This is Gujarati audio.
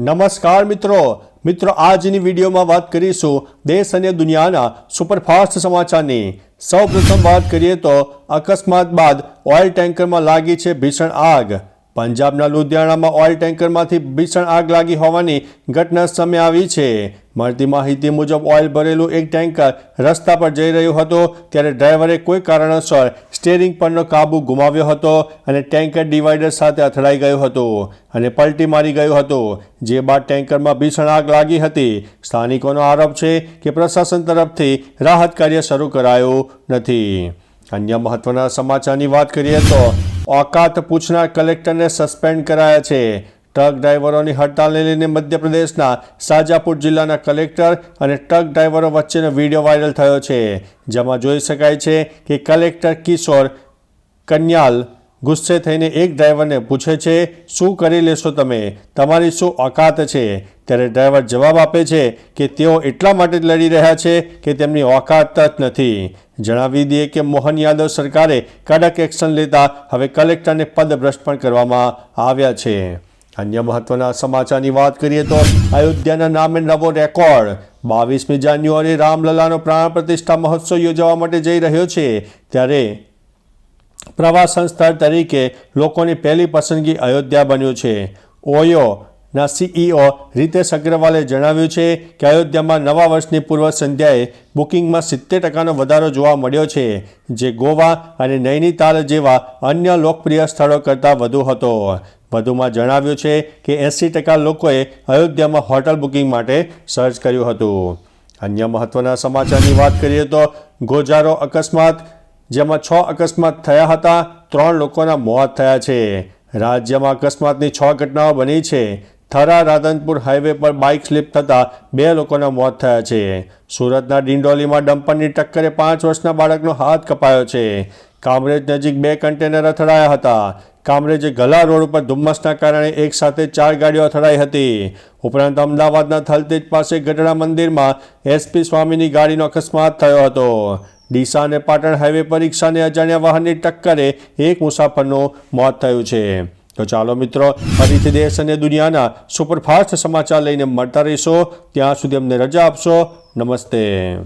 નમસ્કાર મિત્રો. મિત્રો, આજની વિડીયોમાં વાત કરીશું દેશ અને દુનિયાના સુપરફાસ્ટ સમાચારની. સૌપ્રથમ વાત કરીએ તો અકસ્માત બાદ ઓઇલ ટેન્કરમાં લાગી છે ભીષણ આગ. પંજાબના લુધિયાણામાં ઓઇલ ટેન્કરમાંથી ભીષણ આગ લાગી હોવાની ઘટના સામે આવી છે. મળતી માહિતી મુજબ ઓઇલ ભરેલું એક ટેન્કર રસ્તા પર જઈ રહ્યું હતું, ત્યારે ડ્રાઈવરે કોઈ કારણોસર સ્ટેરિંગ પરનો કાબુ ગુમાવ્યો હતો અને ટેન્કર ડિવાઈડર સાથે અથડાઈ ગયું હતું અને પલટી મારી ગયું હતું. જે બાદ ટેન્કરમાં ભીષણ આગ લાગી હતી. સ્થાનિકોનો આરોપ છે કે પ્રશાસન તરફથી રાહત કાર્ય શરૂ કરાયું નથી. અન્ય મહત્વના સમાચારની વાત કરીએ તો ઓકાત પૂછનાર કલેક્ટરને સસ્પેન્ડ કરાયા છે. ટ્રક ડ્રાઈવરોની હડતાલને લઈને મધ્યપ્રદેશના સાજાપુર જિલ્લાના કલેક્ટર અને ટ્રક ડ્રાઈવરો વચ્ચેનો વીડિયો વાયરલ થયો છે. જેમાં જોઈ શકાય છે કે કલેક્ટર કિશોર કન્યાલ ગુસ્સે થઈને એક ડ્રાઈવરને પૂછે છે, શું કરી લેશો તમે? તમારી શું ઓકાત છે? ત્યારે ડ્રાઈવર જવાબ આપે છે કે તેઓ એટલા માટે લડી રહ્યા છે કે તેમની ઓકાત જ નથી. જણાવી દઈએ કે મોહન યાદવ સરકારે કડક એક્શન લેતા હવે કલેક્ટરને પદભ્રષ્ટ પણ કરવામાં આવ્યા છે. અન્ય મહત્વના સમાચારની વાત કરીએ તો અયોધ્યાના નામે નવો રેકોર્ડ. બાવીસમી જાન્યુઆરી રામલલાનો પ્રાણ પ્રતિષ્ઠા મહોત્સવ યોજવા માટે જઈ રહ્યો છે. ત્યારે પ્રવાસન સ્થળ તરીકે લોકોની પહેલી પસંદગી અયોધ્યા બન્યું છે. ઓયોના સીઈઓ રીતેશ અગ્રવાલે જણાવ્યું છે કે અયોધ્યામાં નવા વર્ષની પૂર્વ સંધ્યાએ બુકિંગમાં સિત્તેર ટકાનો વધારો જોવા મળ્યો છે, જે ગોવા અને નૈનીતાલ જેવા અન્ય લોકપ્રિય સ્થળો કરતાં વધુ હતો. વધુમાં જણાવ્યું છે કે એંસી ટકા લોકોએ અયોધ્યામાં હોટલ બુકિંગ માટે સર્ચ કર્યું હતું. અન્ય મહત્વના સમાચારની વાત કરીએ તો ગોજારો અકસ્માત જેમાં છ અકસ્માત થયા હતા, ત્રણ લોકોના મોત થયા છે. રાજ્યમાં અકસ્માતની છ ઘટનાઓ બની છે. થરા રાધનપુર હાઈવે પર બાઇક સ્લીપ થતાં બે લોકોના મોત થયા છે. સુરતના ડિંડોલીમાં ડમ્પરની ટક્કરે પાંચ વર્ષના બાળકનો હાથ કપાયો છે. કામરેજ નજીક બે કન્ટેનર અથડાયા હતા. કામરેજે ગલા રોડ ઉપર ધુમ્મસના કારણે એક સાથે ચાર ગાડીઓ અથડાઈ હતી. ઉપરાંત અમદાવાદના થલતેજ પાસે ગઢડા મંદિરમાં એસપી સ્વામીની ગાડીનો અકસ્માત થયો હતો. ડીસા અને પાટણ હાઈવે પર રિક્ષાને અજાણ્યા વાહનની ટક્કરે એક મુસાફરનું મોત થયું છે. તો ચાલો મિત્રો, ફરીથી દેશ અને દુનિયાના સુપરફાસ્ટ સમાચાર લઈને મળતા રહીશો. ત્યાં સુધી અમને રજા આપશો. નમસ્તે.